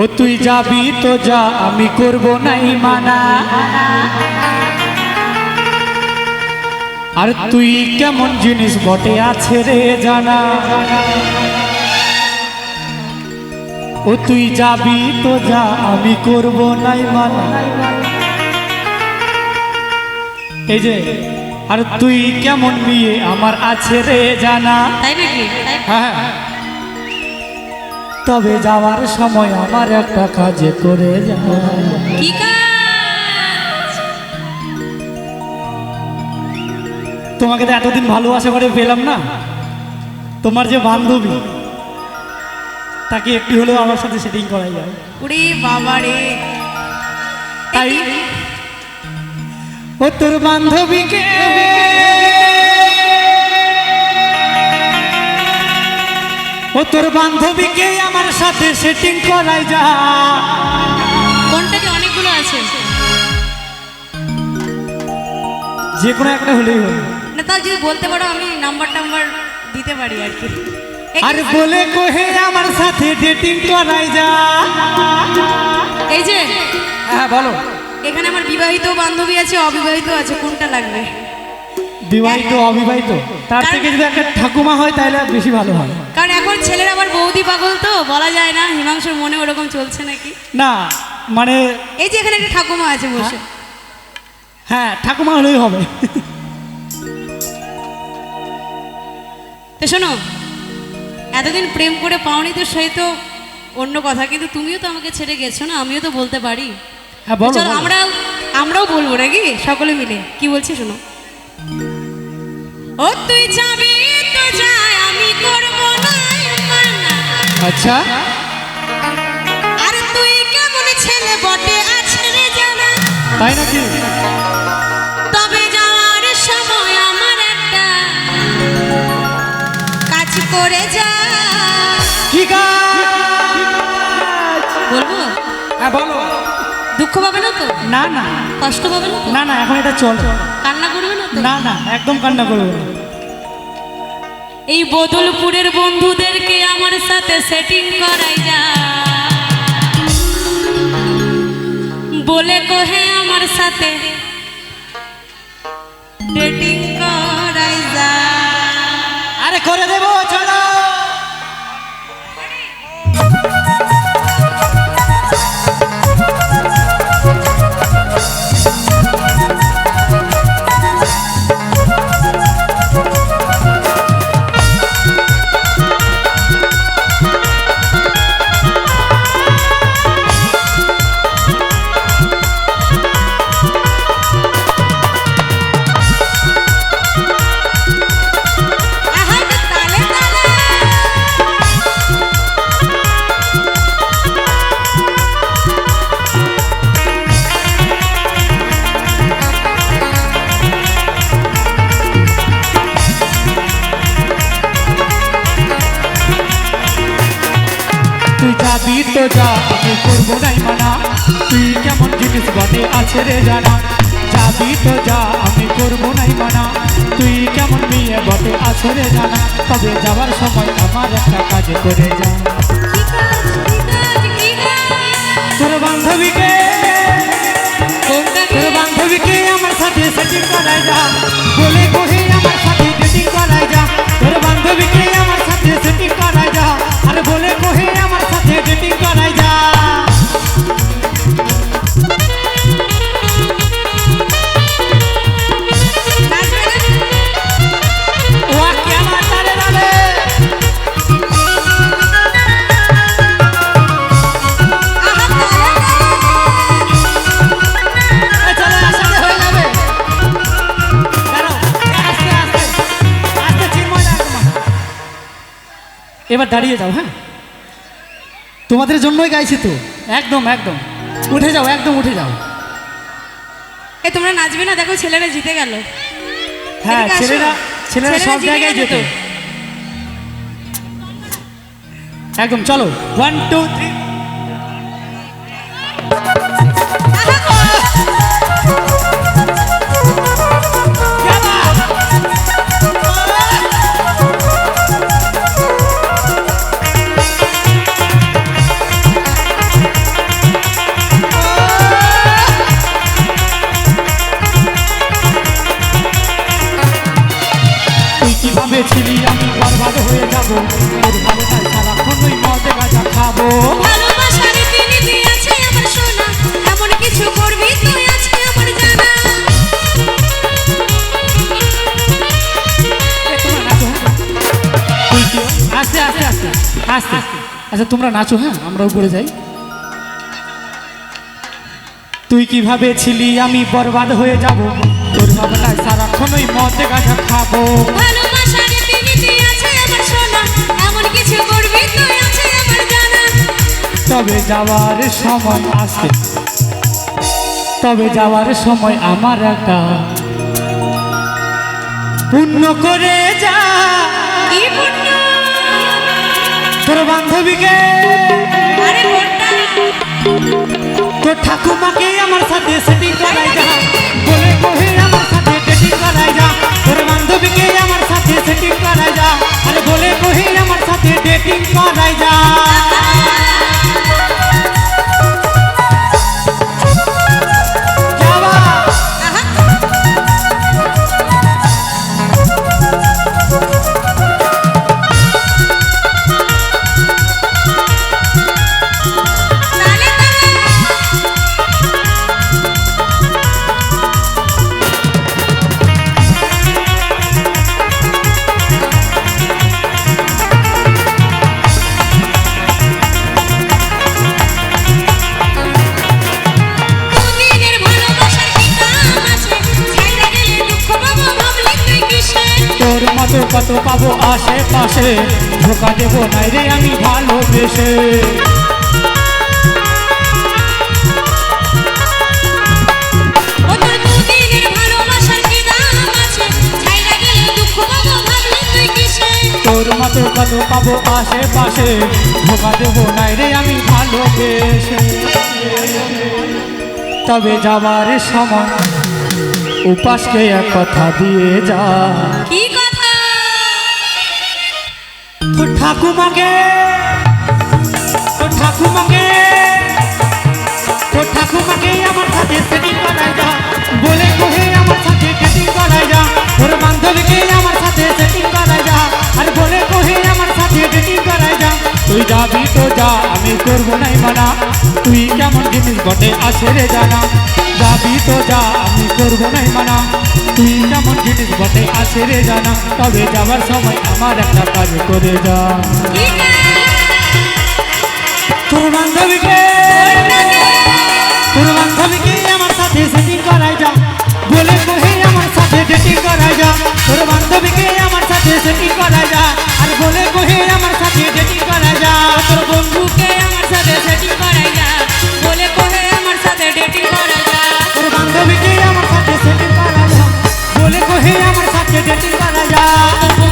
ও তুই যাবি তো যা আমি করব নাই মানা আর তুই কেমন জিনিস বটে আছে রে জানা। ও তুই যাবি তো যা আমি করব নাই মানা এই যে আর তুই কেমন বিয়ে আমার আছে রে জানা। তাই নাকি? হ্যাঁ। তবে যাওয়ার সময় আমার একটা কাজে করে তোমাকে তো এতদিন ভালোবাসা করে পেলাম না। তোমার যে বান্ধবী তাকে একটু হলেও আমার সাথে সেটিং করাই যায়। বাবা রে। তাই ও তোর বান্ধবীকে ও তোর বান্ধবীকে আমার সাথে সেটিং করাই যা। কোনটা কি অনেকগুলো আছে? যে কোনো একটা হলেই হলো না তাও যদি বলতে পারো আমি নাম্বার টাম্বার দিতে পারি আর কি। আর বলে কোহে আমার সাথে ডেটিং করাই যা। এই যে? হ্যাঁ বলো। এখানে আমার বিবাহিত বান্ধবী আছে অবিবাহিত আছে কোনটা লাগবে? বিবাহিত অবিবাহিত তার থেকে যদি একটা ঠাকুমা হয় তাহলে বেশি ভালো হয়। কারণ এখন ছেলের আবার বৌদি পাগল তো বলা যায় না হিমাংশুর মনে ওরকম চলছে নাকি? না মানে এই যে এখানে একটা ঠাকুমা আছে বসে। হ্যাঁ। ঠাকুমা হলেই হবে। তো শোনো এতদিন প্রেম করে পাওনি তো সেই তো অন্য কথা কিন্তু তুমিও তো আমাকে ছেড়ে গেছো না আমিও তো বলতে পারি। হ্যাঁ চলো বলো। আমরাও আমরাও বলব নাকি সকলে মিলে কি বলছি শোনো। ও তুই যাবি তো যাই আমি করব না মানা আচ্ছা। আর তুই কেমন ছেলে বটে আছে রে জানা। তাই নাকি? তবে যাওয়ার সময় আমার একটা কাজ করে যা। কি কাজ? বলব? হ্যাঁ বলো। দুঃখ পাবে না তো? না না। কষ্ট পাবে না না না এখন এটা চল। কান্না করবে না তো? না না একদম কান্না করবে না। এই বদলপুরের বন্ধুদেরকে আমার সাথে সেটিং করাই যা। বলে কহে আমার সাথে রে জানা যাবি তো যা আমি করব নাই মানা। তুই কেমন বিয়ে বটে আছে রে জানা, তবে যাওয়ার সময় আমার একটা কাজ করে যা। তোর বান্ধবীকে তোর বান্ধবীকে আমার সাথে সেটি করাই যা। এবার দাঁড়িয়ে যাও হ্যাঁ? তোমাদের জন্যই গাইছি তো। একদম একদম। উঠে যাও একদম উঠে যাও। এ তোমরা নাচবে না? দেখো ছেলেরা জিতে গেল। হ্যাঁ ছেলেরা ছেলেরা ছেলেরা সব জায়গায় যেত একদম চলো। ওয়ান টু থ্রি আচ্ছা তোমরা নাচো হ্যাঁ? আমরা উপরে যাই। তুই কীভাবে ছিলি? আমি বরবাদ হয়ে যাব। তোর ভাবনায় সারাক্ষণ ওই মদে গাঁজা খাব। তবে যাওয়ার সময় আসবে। তবে যাওয়ার সময় আমার একটা পুণ্য করে যা। তোর বান্ধবীকে আরে কোনটা ঠাকুমাকে আমার সাথে সেটিং করাই যা। বলে কহে আমার সাথে ডেটিং করাই যা। তোর বান্ধবীকে আমার কত পাবো আশেপাশে। ধোকা দেবো নাই রে আমি ভালোবেসে। তোর মতো কত পাবো আশেপাশে। ধোকা দেবো নাই রে আমি ভালোবেসে। তবে যাবার সময় উপাসকে এক কথা দিয়ে যা। ঠাকুমাকে তোর ঠাকুমাকে তোর ঠাকুমাকে আমার সাথে সেটিং করাই যা। বলে কোহে, আমার সাথে ডেটিং করাই যা। তোর বান্ধবীকে আমার সাথে সেটিং করাই যা। আর বলে কোহে, আমার সাথে ডেটিং করাই যা। তুই যাবি তো যা, আমি করব নাই মানা। তুই কেমন জিনিস বটে আছে রে জানা। যাবি তো যা, আমি করব নাই মানা। তুই কেমন জিনিস বটে আসে রে জানা? তবে যাবার সময় আমার একটা কাজ করে যা। তোর বান্ধবীকে তোর বান্ধবীকে আমার সাথে সেটিং করাই যা। বলে কহে আমার সাথে